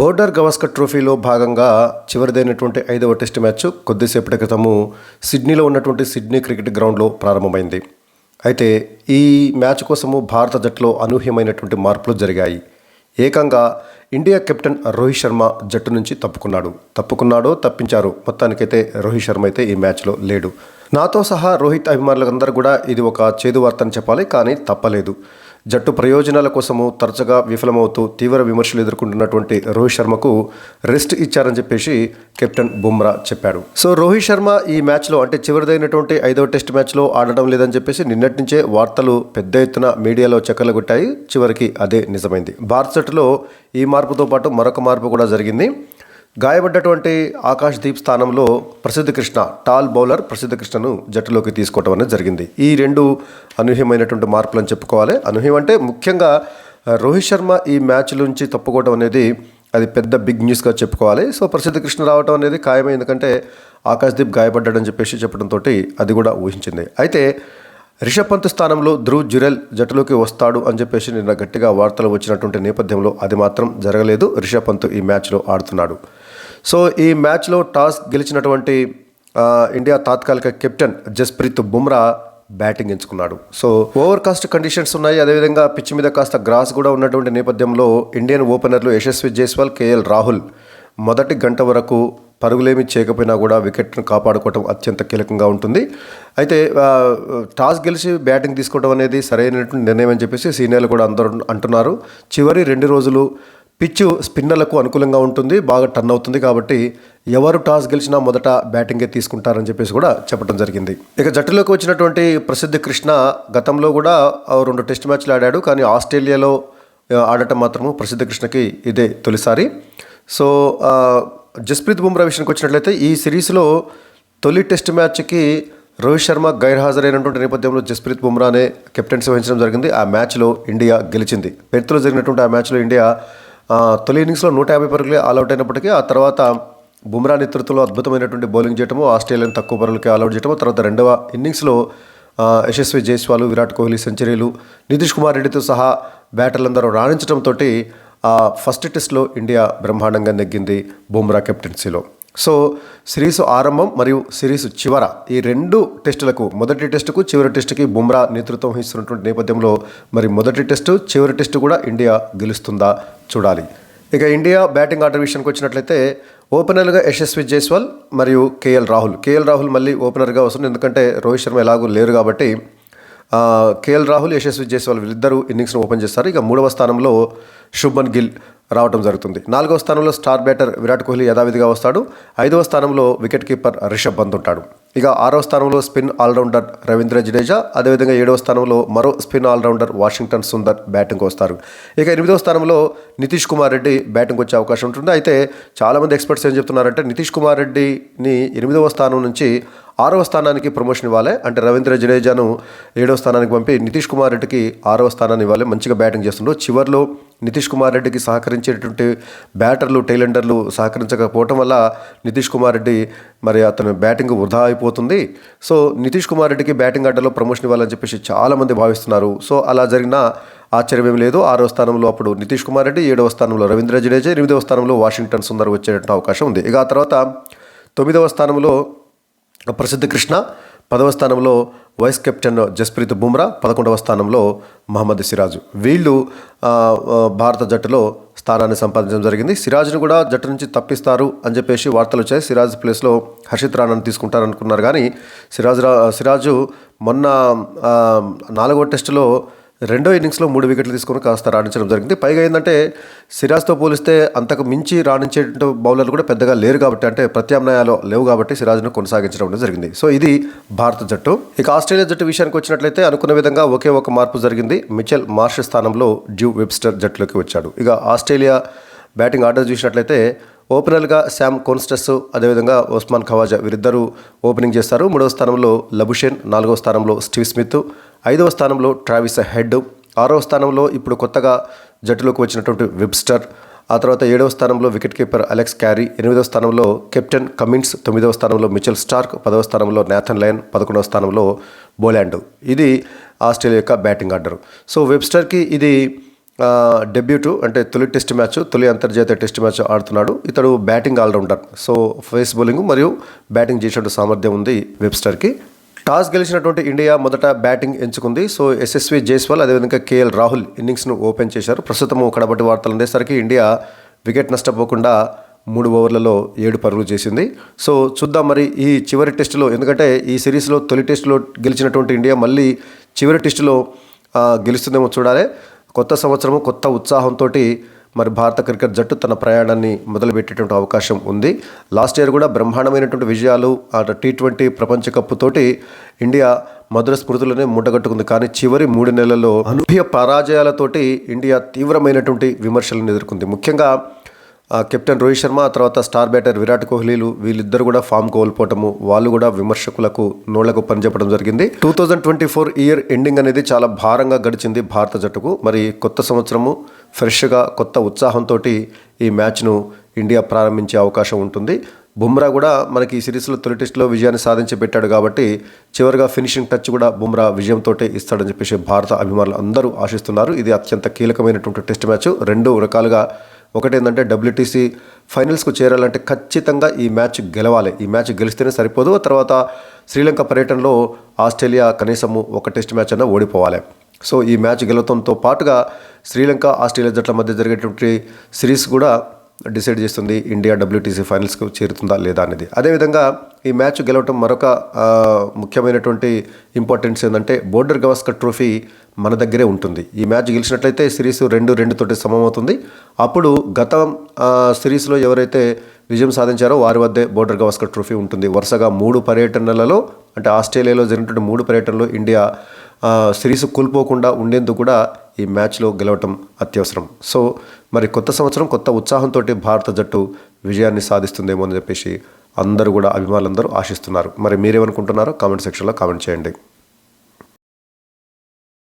Border Gavaskar ట్రోఫీలో భాగంగా చివరిదైనటువంటి ఐదవ టెస్ట్ మ్యాచ్ కొద్దిసేపటి క్రితము సిడ్నీలో ఉన్నటువంటి సిడ్నీ క్రికెట్ గ్రౌండ్లో ప్రారంభమైంది. అయితే ఈ మ్యాచ్ కోసము భారత జట్టులో అనూహ్యమైనటువంటి మార్పులు జరిగాయి. ఏకంగా ఇండియా కెప్టెన్ రోహిత్ శర్మ జట్టు నుంచి తప్పుకున్నాడు. తప్పుకున్నాడో తప్పించారు మొత్తానికైతే రోహిత్ శర్మ అయితే ఈ మ్యాచ్లో లేడు. నాతో సహా రోహిత్ అభిమానులందరూ కూడా ఇది ఒక చేదు వార్త అని చెప్పాలి కానీ తప్పలేదు. జట్టు ప్రయోజనాల కోసము తరచుగా విఫలమవుతూ తీవ్ర విమర్శలు ఎదుర్కొంటున్నటువంటి రోహిత్ శర్మకు రెస్ట్ ఇచ్చారని చెప్పేసి కెప్టెన్ బుమ్రా చెప్పాడు. సో రోహిత్ శర్మ ఈ మ్యాచ్లో అంటే చివరిదైనటువంటి ఐదవ టెస్ట్ మ్యాచ్లో ఆడడం లేదని చెప్పేసి నిన్నటి నుంచే వార్తలు పెద్ద ఎత్తున మీడియాలో చక్కర్లు కొట్టాయి. చివరికి అదే నిజమైంది. భారత జట్టులో ఈ మార్పుతో పాటు మరొక మార్పు కూడా జరిగింది. గాయపడ్డటువంటి ఆకాష్ దీప్ స్థానంలో ప్రసిద్ధ కృష్ణ టాల్ బౌలర్ ప్రసిద్ధ కృష్ణను జట్టులోకి తీసుకోవటం అనేది జరిగింది. ఈ రెండు అనూహ్యమైనటువంటి మార్పులు అని చెప్పుకోవాలి. అనూహ్యం అంటే ముఖ్యంగా రోహిత్ శర్మ ఈ మ్యాచ్ నుంచి తప్పుకోవడం అనేది అది పెద్ద బిగ్ న్యూస్గా చెప్పుకోవాలి. సో ప్రసిద్ధ కృష్ణ రావడం అనేది ఖాయమే ఎందుకంటే ఆకాష్ దీప్ గాయపడ్డాడని చెప్పేసి చెప్పడంతో అది కూడా ఊహించింది. అయితే రిషబ్ పంత్ స్థానంలో ధ్రువ్ జురెల్ జట్టులోకి వస్తాడు అని చెప్పేసి నిన్న గట్టిగా వార్తలు వచ్చినటువంటి నేపథ్యంలో అది మాత్రం జరగలేదు. రిషబ్ పంత్ ఈ మ్యాచ్లో ఆడుతున్నాడు. సో ఈ మ్యాచ్లో టాస్ గెలిచినటువంటి ఇండియా తాత్కాలిక కెప్టెన్ జస్ప్రీత్ బుమ్రా బ్యాటింగ్ ఎంచుకున్నాడు. సో ఓవర్ కాస్ట్ కండిషన్స్ ఉన్నాయి. అదేవిధంగా పిచ్ మీద కాస్త గ్రాస్ కూడా ఉన్నటువంటి నేపథ్యంలో ఇండియన్ ఓపెనర్లు యశస్వి జైస్వాల్ కేఎల్ రాహుల్ మొదటి గంట వరకు పరుగులేమి చేయకపోయినా కూడా వికెట్ను కాపాడుకోవడం అత్యంత కీలకంగా ఉంటుంది. అయితే టాస్ గెలిచి బ్యాటింగ్ తీసుకోవడం అనేది సరైనటువంటి నిర్ణయం అని చెప్పేసి సీనియర్లు కూడా అందరూ అంటున్నారు. చివరి రెండు రోజులు పిచ్చు స్పిన్నర్లకు అనుకూలంగా ఉంటుంది బాగా టర్న్ అవుతుంది కాబట్టి ఎవరు టాస్ గెలిచినా మొదట బ్యాటింగే తీసుకుంటారని చెప్పేసి కూడా చెప్పడం జరిగింది. ఇక జట్టులోకి వచ్చినటువంటి ప్రసిద్ధ కృష్ణ గతంలో కూడా రెండు టెస్ట్ మ్యాచ్లు ఆడాడు కానీ ఆస్ట్రేలియాలో ఆడటం మాత్రము ప్రసిద్ధ కృష్ణకి ఇదే తొలిసారి. సో జస్ప్రీత్ బుమ్రా విషయానికి వచ్చినట్లయితే ఈ సిరీస్లో తొలి టెస్ట్ మ్యాచ్కి రోహిత్ శర్మ గైర్హాజరైనటువంటి నేపథ్యంలో జస్ప్రీత్ బుమ్రానే కెప్టెన్సీ వహించడం జరిగింది. ఆ మ్యాచ్లో ఇండియా గెలిచింది. పెర్త్లో జరిగినటువంటి ఆ మ్యాచ్లో ఇండియా తొలి ఇన్నింగ్స్లో నూట యాభై పరుగులే ఆల్అవుట్ అయినప్పటికీ ఆ తర్వాత బుమ్రా నేతృత్వంలో అద్భుతమైనటువంటి బౌలింగ్ చేయటము ఆస్ట్రేలియన్ తక్కువ పరుగులకి ఆల్అవుట్ చేయటము తర్వాత రెండవ ఇన్నింగ్స్లో యశస్వి జైస్వాల్ విరాట్ కోహ్లీ సెంచరీలు నితీష్ కుమార్ రెడ్డితో సహా బ్యాటర్లందరూ రాణించడంతో ఆ ఫస్ట్ టెస్ట్లో ఇండియా బ్రహ్మాండంగా నెగ్గింది బుమ్రా కెప్టెన్సీలో సో సిరీస్ ఆరంభం మరియు సిరీస్ చివర ఈ రెండు టెస్టులకు మొదటి టెస్టుకు చివరి టెస్టుకి బుమ్రా నేతృత్వం వహిస్తున్నటువంటి నేపథ్యంలో మరి మొదటి టెస్టు చివరి టెస్టు కూడా ఇండియా గెలుస్తుందా చూడాలి. ఇక ఇండియా బ్యాటింగ్ ఆర్డర్ విషయానికి వచ్చినట్లయితే ఓపెనర్గా యశస్వి జైస్వాల్ మరియు కేఎల్ రాహుల్. కేఎల్ రాహుల్ మళ్ళీ ఓపెనర్గా వస్తుంది ఎందుకంటే రోహిత్ శర్మ ఎలాగూ లేరు కాబట్టి కేఎల్ రాహుల్ యశస్వి జైస్వాల్ వీళ్ళిద్దరూ ఇన్నింగ్స్ను ఓపెన్ చేస్తారు. ఇక మూడవ స్థానంలో శుభన్ గిల్ రావడం జరుగుతుంది. నాలుగవ స్థానంలో స్టార్ బ్యాటర్ విరాట్ కోహ్లీ యథావిధిగా వస్తాడు. ఐదవ స్థానంలో వికెట్ కీపర్ రిషబ్ పంత్ ఉంటాడు. ఇక ఆరవ స్థానంలో స్పిన్ ఆల్రౌండర్ రవీంద్ర జడేజా అదేవిధంగా ఏడవ స్థానంలో మరో spin allrounder Washington Sundar batting వస్తారు. ఇక ఎనిమిదవ స్థానంలో నితీష్ కుమార్ రెడ్డి బ్యాటింగ్ వచ్చే అవకాశం ఉంటుంది. అయితే చాలామంది ఎక్స్పర్ట్స్ ఏం చెప్తున్నారంటే నితీష్ కుమార్ రెడ్డిని ఎనిమిదవ స్థానం నుంచి ఆరవ స్థానానికి ప్రమోషన్ ఇవ్వాలి. అంటే రవీంద్ర జడేజాను ఏడవ స్థానానికి పంపి నితీష్ కుమార్ రెడ్డికి ఆరవ స్థానాన్ని ఇవ్వాలి. మంచిగా బ్యాటింగ్ చేస్తుండ్రు చివరిలో నితీష్ కుమార్ రెడ్డికి సహకరించేటువంటి బ్యాటర్లు టైలెండర్లు సహకరించకపోవటం వల్ల నితీష్ కుమార్ రెడ్డి మరి అతను బ్యాటింగ్ వృధా అయిపోతుంది. సో నితీష్ కుమార్ రెడ్డికి బ్యాటింగ్ ఆటలో ప్రమోషన్ ఇవ్వాలని చెప్పేసి చాలామంది భావిస్తున్నారు. సో అలా జరిగిన ఆశ్చర్యం ఏం లేదు. ఆరవ స్థానంలో అప్పుడు నితీష్ కుమార్ రెడ్డి ఏడవ స్థానంలో రవీంద్ర జడేజా ఎనిమిదవ స్థానంలో వాషింగ్టన్ సుందర్ వచ్చేట అవకాశం ఉంది. ఇక ఆ తర్వాత తొమ్మిదవ స్థానంలో ప్రసిద్ధ కృష్ణ పదవ స్థానంలో వైస్ కెప్టెన్ జస్ప్రీత్ బుమ్రా పదకొండవ స్థానంలో మహమ్మద్ సిరాజు. వీళ్ళు భారత జట్టులో స్థానాన్ని సంపాదించడం జరిగింది. సిరాజ్ను కూడా జట్టు నుంచి తప్పిస్తారు అని చెప్పేసి వార్తలు వచ్చాయి. సిరాజ్ ప్లేస్లో హర్షిత్ రాణాను తీసుకుంటారనుకున్నారు కానీ సిరాజ్ రా సిరాజు మొన్న నాలుగో టెస్టులో రెండో ఇన్నింగ్స్లో మూడు వికెట్లు తీసుకొని కాస్త రాణించడం జరిగింది. పైగా ఏంటంటే సిరాజ్తో పోలిస్తే అంతకు మించి రాణించే బౌలర్లు కూడా పెద్దగా లేరు కాబట్టి అంటే ప్రత్యామ్నాయాలు లేవు కాబట్టి సిరాజ్ను కొనసాగించడం అనేది జరిగింది. సో ఇది భారత జట్టు. ఇక ఆస్ట్రేలియా జట్టు విషయానికి వచ్చినట్లయితే అనుకున్న విధంగా ఒకే ఒక మార్పు జరిగింది. మిచెల్ మార్ష్ స్థానంలో డ్యూ వెబ్స్టర్ జట్టులోకి వచ్చాడు. ఇక ఆస్ట్రేలియా బ్యాటింగ్ ఆర్డర్ చూసినట్లయితే ఓపెనర్గా శామ్ కోన్స్టస్ అదేవిధంగా ఓస్మాన్ ఖవాజా వీరిద్దరూ ఓపెనింగ్ చేస్తారు. మూడవ స్థానంలో లబుషేన్ నాలుగవ స్థానంలో స్టీవ్ స్మిత్ ఐదవ స్థానంలో ట్రావిస్ హెడ్ ఆరవ స్థానంలో ఇప్పుడు కొత్తగా జట్టులోకి వచ్చినటువంటి వెబ్స్టర్ ఆ తర్వాత ఏడవ స్థానంలో వికెట్ కీపర్ అలెక్స్ క్యారీ ఎనిమిదవ స్థానంలో కెప్టెన్ కమిన్స్ తొమ్మిదవ స్థానంలో మిచెల్ స్టార్క్ పదవ స్థానంలో నాథన్ లయన్ పదకొండవ స్థానంలో బోలాండ్. ఇది ఆస్ట్రేలియా యొక్క బ్యాటింగ్ ఆర్డర్. సో వెబ్స్టర్కి ఇది డెబ్యూటు అంటే తొలి టెస్ట్ మ్యాచ్ తొలి అంతర్జాతీయ టెస్ట్ మ్యాచ్ ఆడుతున్నాడు. ఇతడు batting allrounder. So pace bowling మరియు బ్యాటింగ్ చేసేటువంటి సామర్థ్యం ఉంది వెబ్స్టర్కి టాస్ గెలిచినటువంటి ఇండియా మొదట బ్యాటింగ్ ఎంచుకుంది. సో ఎస్ఎస్వి జైస్వాల్ అదేవిధంగా కేఎల్ రాహుల్ ఇన్నింగ్స్ను ఓపెన్ చేశారు. ప్రస్తుతం కడబట్టి వార్తలు అందేసరికి ఇండియా వికెట్ నష్టపోకుండా మూడు ఓవర్లలో ఏడు పరుగులు చేసింది. సో చూద్దాం మరి ఈ చివరి టెస్టులో ఎందుకంటే ఈ సిరీస్లో తొలి టెస్టులో గెలిచినటువంటి ఇండియా మళ్ళీ చివరి టెస్టులో గెలుస్తుందేమో చూడాలి. కొత్త సంవత్సరము కొత్త ఉత్సాహంతో మరి భారత క్రికెట్ జట్టు తన ప్రయాణాన్ని మొదలుపెట్టేటువంటి అవకాశం ఉంది. లాస్ట్ ఇయర్ కూడా బ్రహ్మాండమైనటువంటి విజయాలు అటు టీ ట్వంటీ ప్రపంచ కప్ తోటి ఇండియా మధుర స్మృతులనే మూటగట్టుకుంది. కానీ చివరి మూడు నెలల్లో అనూహ్య పరాజయాలతోటి ఇండియా తీవ్రమైనటువంటి విమర్శలను ఎదుర్కొంది. ముఖ్యంగా కెప్టెన్ రోహిత్ శర్మ ఆ తర్వాత స్టార్ బ్యాటర్ విరాట్ కోహ్లీలు వీళ్ళిద్దరు కూడా ఫామ్ కోల్పోవటము వాళ్ళు కూడా విమర్శకులకు నోళ్ళకు పనిచెప్పడం జరిగింది. Two thousand twenty four year ending అనేది చాలా భారంగా గడిచింది భారత జట్టుకు. మరి కొత్త సంవత్సరము ఫ్రెష్గా కొత్త ఉత్సాహంతో ఈ మ్యాచ్ను ఇండియా ప్రారంభించే అవకాశం ఉంటుంది. బుమ్రా కూడా మనకి ఈ సిరీస్లో తొలి టెస్ట్లో విజయాన్ని సాధించి పెట్టాడు కాబట్టి చివరిగా ఫినిషింగ్ టచ్ కూడా బుమ్రా విజయంతో ఇస్తాడని చెప్పేసి భారత అభిమానులు అందరూ ఆశిస్తున్నారు. ఇది అత్యంత కీలకమైనటువంటి టెస్ట్ మ్యాచ్. రెండు రకాలుగా ఒకటేంటంటే డబ్ల్యూటీసీ ఫైనల్స్కు చేరాలంటే ఖచ్చితంగా ఈ మ్యాచ్ గెలవాలి. ఈ మ్యాచ్ గెలిస్తేనే సరిపోదు. తర్వాత శ్రీలంక పర్యటనలో ఆస్ట్రేలియా కనీసము ఒక టెస్ట్ మ్యాచ్ అయినా ఓడిపోవాలి. సో ఈ మ్యాచ్ గెలవడంతో పాటుగా శ్రీలంక ఆస్ట్రేలియా జట్ల మధ్య జరిగేటువంటి సిరీస్ కూడా డిసైడ్ చేస్తుంది. ఇండియా డబ్ల్యూటీసీ ఫైనల్స్కు చేరుతుందా లేదా అనేది. అదేవిధంగా ఈ మ్యాచ్ గెలవటం మరొక ముఖ్యమైనటువంటి ఇంపార్టెన్స్ ఏంటంటే బోర్డర్ గవాస్కర్ ట్రోఫీ మన దగ్గరే ఉంటుంది. ఈ మ్యాచ్ గెలిచినట్లయితే సిరీస్ రెండు రెండు తోటి సమమవుతుంది. అప్పుడు గత సిరీస్లో ఎవరైతే విజయం సాధించారో వారి వద్దే బోర్డర్ గవాస్కర్ ట్రోఫీ ఉంటుంది. వరుసగా మూడు పర్యటనలలో అంటే ఆస్ట్రేలియాలో జరిగినటువంటి మూడు పర్యటనలో ఇండియా సిరీస్ కోల్పోకుండా ఉండేందుకు కూడా ఈ మ్యాచ్లో గెలవటం అత్యవసరం. సో మరి కొత్త సంవత్సరం కొత్త ఉత్సాహంతో భారత జట్టు విజయాన్ని సాధిస్తుందేమో అని చెప్పేసి అందరూ కూడా అభిమానులందరూ ఆశిస్తున్నారు. మరి మీరేమనుకుంటున్నారో కామెంట్ సెక్షన్లో కామెంట్ చేయండి.